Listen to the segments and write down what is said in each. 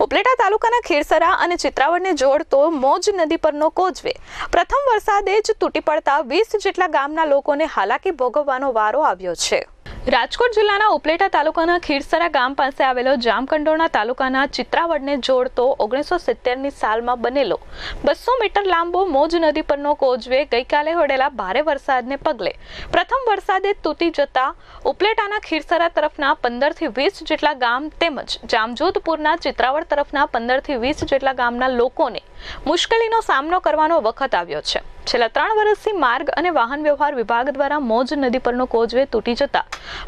ઉપલેટા તાલુકાના ખેરસરા અને ચિત્રાવડને જોડતો મોજ નદી પરનો કોજવે પ્રથમ વરસાદે જ તૂટી પડતા વીસ જેટલા ગામના લોકોને હાલાકી ભોગવવાનો વારો આવ્યો છે. રાજકોટ જિલ્લાના ઉપલેટા તાલુકાના ખીરસરા ગામ પાસે આવેલો જામકંડોરણા તાલુકાના ચિત્રાવડને જોડતો ઓગણીસો સિત્તેરની સાલમાં બનેલો બસો મીટર લાંબો મોજ નદી પરનો કોઝવે ગઈકાલે હોડેલા ભારે વરસાદને પગલે પ્રથમ વરસાદે તૂટી જતા ઉપલેટાના ખીરસરા તરફના પંદરથી વીસ જેટલા ગામ તેમજ જામજોધપુરના ચિત્રાવડ તરફના પંદરથી વીસ જેટલા ગામના લોકોને મુશ્કેલીનો સામનો કરવાનો વખત આવ્યો છે. છેલ્લા ત્રણ વર્ષથી માર્ગ અને વાહન વ્યવહાર વિભાગ દ્વારા મોજ નદી પરનો કોઝવે તૂટી જતા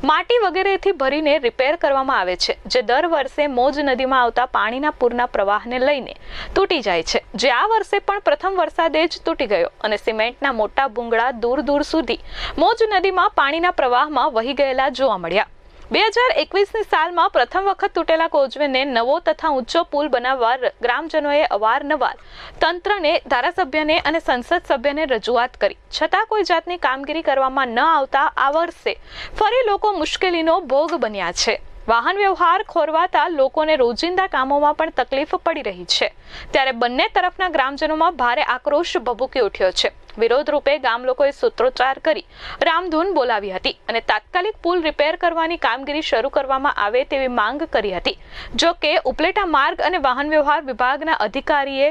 માટી વગેરેથી ભરીને રિપેર કરવામાં આવે છે, જે દર વર્ષે મોજ નદીમાં આવતા પાણીના પૂરના પ્રવાહને લઈને તૂટી જાય છે. જે આ વર્ષે પણ પ્રથમ વરસાદે જ તૂટી ગયો અને સિમેન્ટના મોટા ભૂંગળા દૂર દૂર સુધી મોજ નદીમાં પાણીના પ્રવાહમાં વહી ગયેલા જોવા મળ્યા. બે હજાર એકવીસની સાલમાં પ્રથમ વખત તૂટેલા કોચવેને નવો તથા ઊંચો પુલ બનાવવા ગ્રામજનોએ અવારનવાર તંત્રને, ધારાસભ્યને અને સંસદ સભ્યને રજૂઆત કરી. છતાં કોઈ જાતની કામગીરી કરવામાં ન આવતા આ વર્ષે ફરી લોકો મુશ્કેલીનો ભોગ બન્યા છે. વાહન વ્યવહાર ખોરવાતા લોકોને રોજિંદા કામોમાં પણ તકલીફ પડી રહી છે. ત્યારે બંને તરફના ગ્રામજનોમાં ભારે આક્રોશ ભભૂકી ઉઠ્યો છે. વિરોધ રૂપે ગામ લોકોએ સૂત્રોચ્ચાર કરી રામધૂન બોલાવી હતી અને તાત્કાલિક પુલ રિપેર કરવાની કામગીરી શરૂ કરવામાં આવે તેવી માંગ કરી હતી. જો કે ઉપલેટા માર્ગ અને વાહન વ્યવહાર વિભાગના અધિકારીએ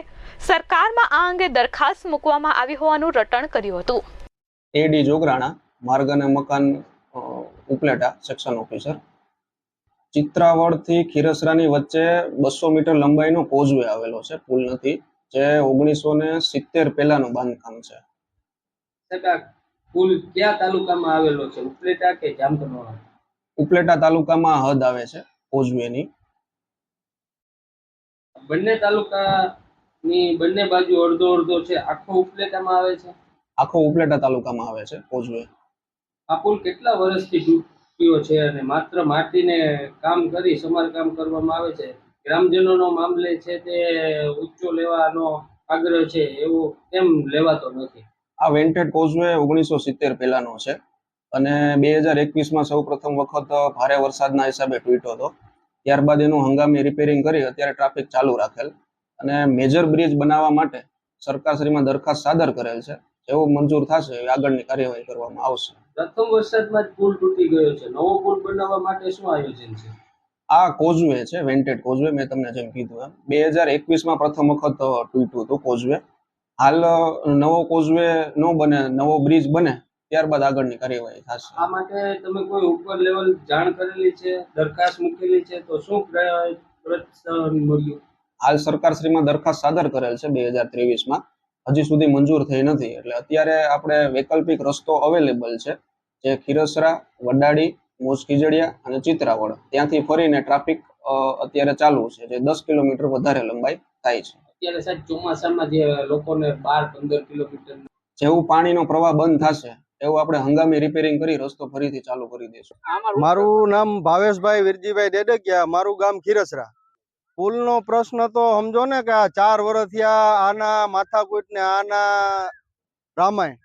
સરકારમાં આ અંગે દરખાસ્ત મૂકવામાં આવી હોવાનું રટણ કર્યું હતું. એડી જોગરાણા, માર્ગ અને મકાન ઉપલેટા સેક્શન ઓફિસર ચિત્રાવડથી ખીરસરાની વચ્ચે બસો મીટર લંબાઈનો કોઝવે આવેલો છે, પુલ નથી, જે ઓગણીસો ને સિત્તેર પહેલાનું બાંધકામ છે. સાહેબ આ પુલ કયા તાલુકામાં આવેલો છે? ઉપલેટા કે જામકંડોરણા ઉપલેટા તાલુકામાં હદ આવે છે કોઝવેની. બંને તાલુકાની બંને બાજુ અડધો અડધો છે. આખો ઉપલેટામાં આવે છે? આખો ઉપલેટા તાલુકામાં આવે છે કોઝવે. આ પુલ કેટલા વર્ષથી તૂટ્યો છે અને માત્ર માટીને કામ કરી સમારકામ કરવામાં આવે છે? ગ્રામજનોનો મામલે છે તે ઊંચો લેવાનો આગ્રહ છે એવો કેમ લેવાતો નથી? આ વેન્ટેડ કોઝવે ઓગણીસો સિત્તેર પહેલાનો છે. અને બે હજાર એકવીસમાં સૌ પ્રથમ વખત ભારે વરસાદના હિસાબે તૂટ્યો હતો. ત્યારબાદ એનું હંગામી રિપેરિંગ કરી અત્યારે ટ્રાફિક ચાલુ રાખેલ. અને મેજર બ્રિજ બનાવવા માટે સરકારશ્રીમાં દરખાસ્ત સાદર કરેલ છે. જેવું મંજૂર થશે એવી આગળની કાર્યવાહી કરવામાં આવશે. પ્રથમ વરસાદમાં જ પુલ તૂટી ગયો છે. નવો પુલ બનાવવા માટે શું આયોજન છે? આ કોઝવે છે વેન્ટેડ કોઝવે મેં તમને જેમ કીધું એમ. બે હજાર એકવીસમાં પ્રથમ વખત તૂટ્યું હતું કોઝવે હાલ નવો કોઝવે ન બને નવો બ્રિજ બને ત્યારબાદ આગળની કાર્યવાહી થશે. આ માટે તમે કોઈ ઉપર લેવલ જાણ કરેલી છે દરખાસ્ત મૂકેલી છે તો શું મળ્યું? હાલ સરકારશ્રીમાં દરખાસ્ત સાદર કરેલ છે બે હજાર ત્રેવીસમાં. હજી સુધી મંજૂર થઈ નથી એટલે અત્યારે આપણે વૈકલ્પિક રસ્તો અવેલેબલ છે જે ખીરસરા વડાડી મોજ ખીજડીયા અને ચિત્રાવડ ત્યાંથી ફરીને ટ્રાફિક અત્યારે ચાલુ છે જે દસ કિલોમીટર વધારે લંબાઈ થાય છે. અત્યારે સાહેબ ચોમાસામાં જે લોકોને બાર પંદર કિલોમીટર જેવું પાણીનો પ્રવાહ બંધ થશે એવું આપણે હંગામી રિપેરિંગ કરી રસ્તો ફરીથી ચાલુ કરી દઈશું. મારું નામ ભાવેશભાઈ વિરજીભાઈ ડેડકિયા મારું ગામ ખીરસરા. પુલનો પ્રશ્ન તો સમજો ને કે આ ચાર વર્ષથી આના માથાકૂટ ને આના રામાયણ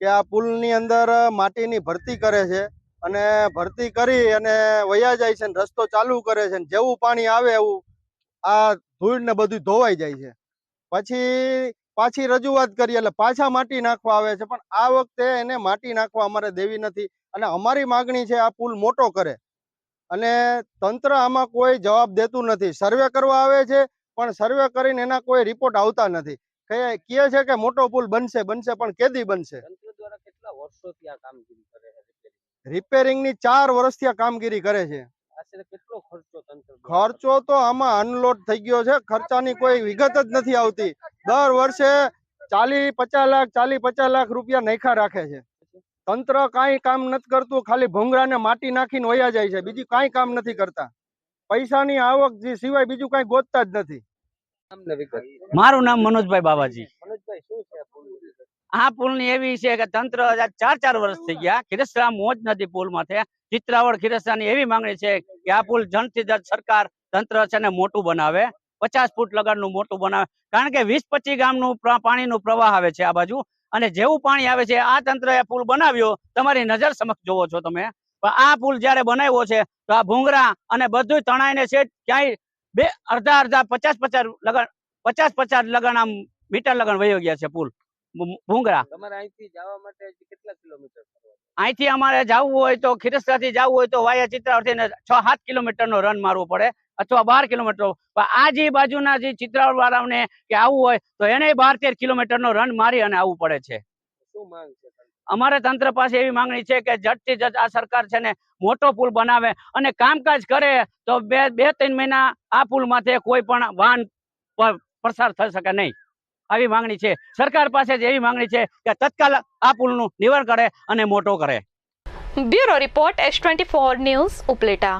કે આ પુલની અંદર માટીની ભરતી કરે છે અને ભરતી કરી અને વયા જાય છે ને રસ્તો ચાલુ કરે છે ને જેવું પાણી આવે એવું આ ધૂળ ને બધું ધોવાઈ જાય છે. પછી પાછી રજૂઆત કરી એટલે પાછા માટી નાખવા આવે છે. પણ આ વખતે એને માટી નાખવા અમારે દેવી નથી. અને અમારી માગણી છે આ પુલ મોટો કરે. અને તંત્ર આમાં કોઈ જવાબ દેતું નથી. સર્વે કરવા આવે છે પણ સર્વે કરીને એના કોઈ રિપોર્ટ આવતા નથી. કહે છે કે મોટો પુલ બનશે બનશે પણ કેદી બનશે? રિપેરિંગની ચાર વર્ષથી આ કામગીરી કરે છે આશરે કેટલો ખર્ચો તંત્ર દ્વારા ખર્ચો તો આમાં અનલોડ થઈ ગયો છે. ખર્ચાની કોઈ વિગત જ નથી આવતી. દર વર્ષે ચાલી પચાસ લાખ ચાલી પચાસ લાખ રૂપિયા નૈખા રાખે છે. તંત્ર કાંઈ કામ નથી કરતું ખાલી ભૂંગળાને માટી નાખીને વયા જાય છે. બીજું કાંઈ કામ નથી કરતા. પૈસાની આવક જે સિવાય બીજું કાંઈ ગોતતા જ નથી. મારું નામ મનોજભાઈ બાબાજી મનોજભાઈ શું આ પુલની એવી છે કે તંત્ર ચાર ચાર વર્ષ થઈ ગયા. ખીરસરા મોજ નથી પુલ માથે ચિત્રાવડ ખીરસરાની એવી માંગણી છે કે આ પુલ જનથી જન સરકાર તંત્ર છે ને મોટું બનાવે. પચાસ ફૂટ લગાડનું મોટું બનાવે. કારણ કે વીસ પચીસ ગામનું પાણીનું પ્રવાહ આવે છે આ બાજુ. અને જેવું પાણી આવે છે, આ તંત્રએ પુલ બનાવ્યો. તમારી નજર સમક્ષ જોવો છો તમે. આ પુલ જયારે બનાવ્યો છે, તો આ ભૂંગરા અને બધું તણાઈને છે, ક્યાંય બે અડધા અડધા પચાસ પચાસ લગન, પચાસ પચાસ લગન આમ મીટર લગન વયો ગયા છે પુલ. ભૂંગરા તમારે અહીંથી જવા માટે કેટલા કિલોમીટર અહીંથી અમારે જવું હોય તો ખીરસરાથી જવું હોય તો વાયા ચિત્રાવડથી છ સાત કિલોમીટર નો રન મારવો પડે અથવા બાર કિલોમીટર આ જે બાજુના જે ચિત્રાવડ વાળાને કે આવવું હોય તો એને બાર તેર કિલોમીટર નો રન મારી અને આવવું પડે છે. શું માંગ છે અમારે તંત્ર પાસે એવી માંગણી છે કે ઝટથી ઝટ આ સરકાર છે ને મોટો પુલ બનાવે અને કામકાજ કરે તો બે બે ત્રણ મહિના આ પુલમાંથી કોઈ પણ વાહન પસાર થઈ શકે નહીં. આવી માંગણી છે. સરકાર પાસે જ એવી માંગણી છે કે તત્કાલ આ પુલનું નિવારણ કરે અને મોટો કરે. Bureau report S twenty four news Upleta.